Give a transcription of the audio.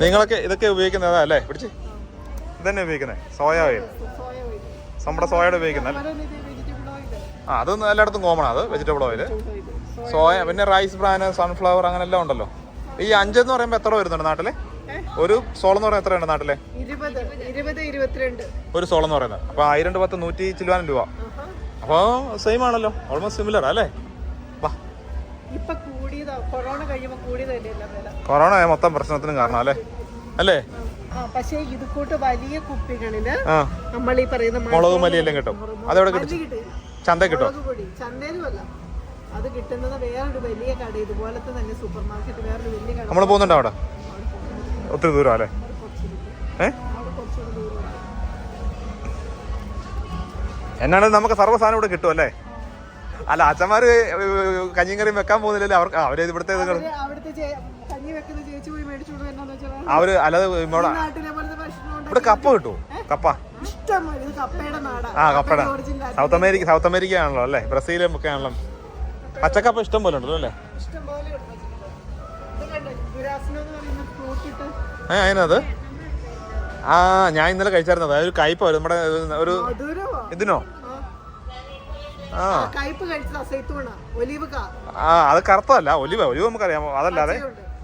നിങ്ങളൊക്കെ ഇതൊക്കെ ഉപയോഗിക്കുന്നതാ അല്ലേ? പിടിച്ച്. ഇതന്നെ ഉപയോഗിക്കുന്നത് സോയ ഓയിൽ നമ്മുടെ സോയയുടെ ഉപയോഗിക്കുന്നത് ആ അത് എല്ലായിടത്തും കോമൺ അത് വെജിറ്റബിൾ ഓയിൽ സോയ പിന്നെ റൈസ് ബ്രാൻ സൺഫ്ലവർ അങ്ങനെ എല്ലാം ഉണ്ടല്ലോ. ഈ അഞ്ചെന്ന് പറയുമ്പോൾ എത്ര വരുന്നുണ്ട് നാട്ടിലെ? ഒരു സോളം എന്ന് പറയുന്നത് എത്രയുണ്ട് നാട്ടിലെ? ഒരു സോളം എന്ന് പറയുന്നത്. അപ്പൊ ആയിരം രൂപ പത്ത് നൂറ്റി ചില്ലുവാനും രൂപ. അപ്പൊ അപ്പോൾ സെയിം ആണല്ലോ ഓൾമോസ്റ്റ് സിമിലർ അല്ലേ? കൊറോണ മൊത്തം പ്രശ്നത്തിനും കാരണം അല്ലേ? അല്ലേ? പക്ഷേ ഇത് കൂട്ട് വലിയ കുപ്പികളിൽ നമ്മൾ ഈ പറയുന്ന മുളകും മല്ലിയെല്ലാം കിട്ടും. അതെവിടെ കിട്ടും? ചന്ത കിട്ടും അത് കിട്ടുന്നത് വേറൊരു വലിയ കട ഇതുപോലത്തെ തന്നെ സൂപ്പർ മാർക്കറ്റ് വേറൊരു വലിയ കട. നമ്മൾ പോകുന്നുണ്ടോ അവിടെ? ഒത്തിരി ദൂരം അല്ലേ? ഏ? എന്നാണ് നമുക്ക് സർവ സാധനം ഇവിടെ കിട്ടും അല്ലേ? അല്ല അച്ഛന്മാര് കഞ്ഞിയും കറിയും വെക്കാൻ പോകുന്നില്ലല്ലോ. അവർക്ക് അവർ ഇവിടുത്തെ അവർ അല്ലാതെ ഇവിടെ കപ്പ കിട്ടുമോ കപ്പ? കപ്പയുടെ ആ കപ്പട സൗത്ത് അമേരിക്ക സൗത്ത് അമേരിക്ക ആണല്ലോ അല്ലേ? ബ്രസീലും ഒക്കെ ആണല്ലോ. പച്ചക്കപ്പ ഇഷ്ടം പോലെ ഉണ്ടല്ലോ അല്ലേ? ഏ അതിനത് ആ ഞാൻ ഇന്നലെ കഴിച്ചായിരുന്നത് അതൊരു കയ്പ നമ്മുടെ ഒരു ഇതിനോ കയ്പ് കഴിച്ചത് ഒലിവ് ആ അത് കറുത്തതല്ല ഒലിവ് ഒലിവ് നമുക്കറിയാം അതല്ലാതെ.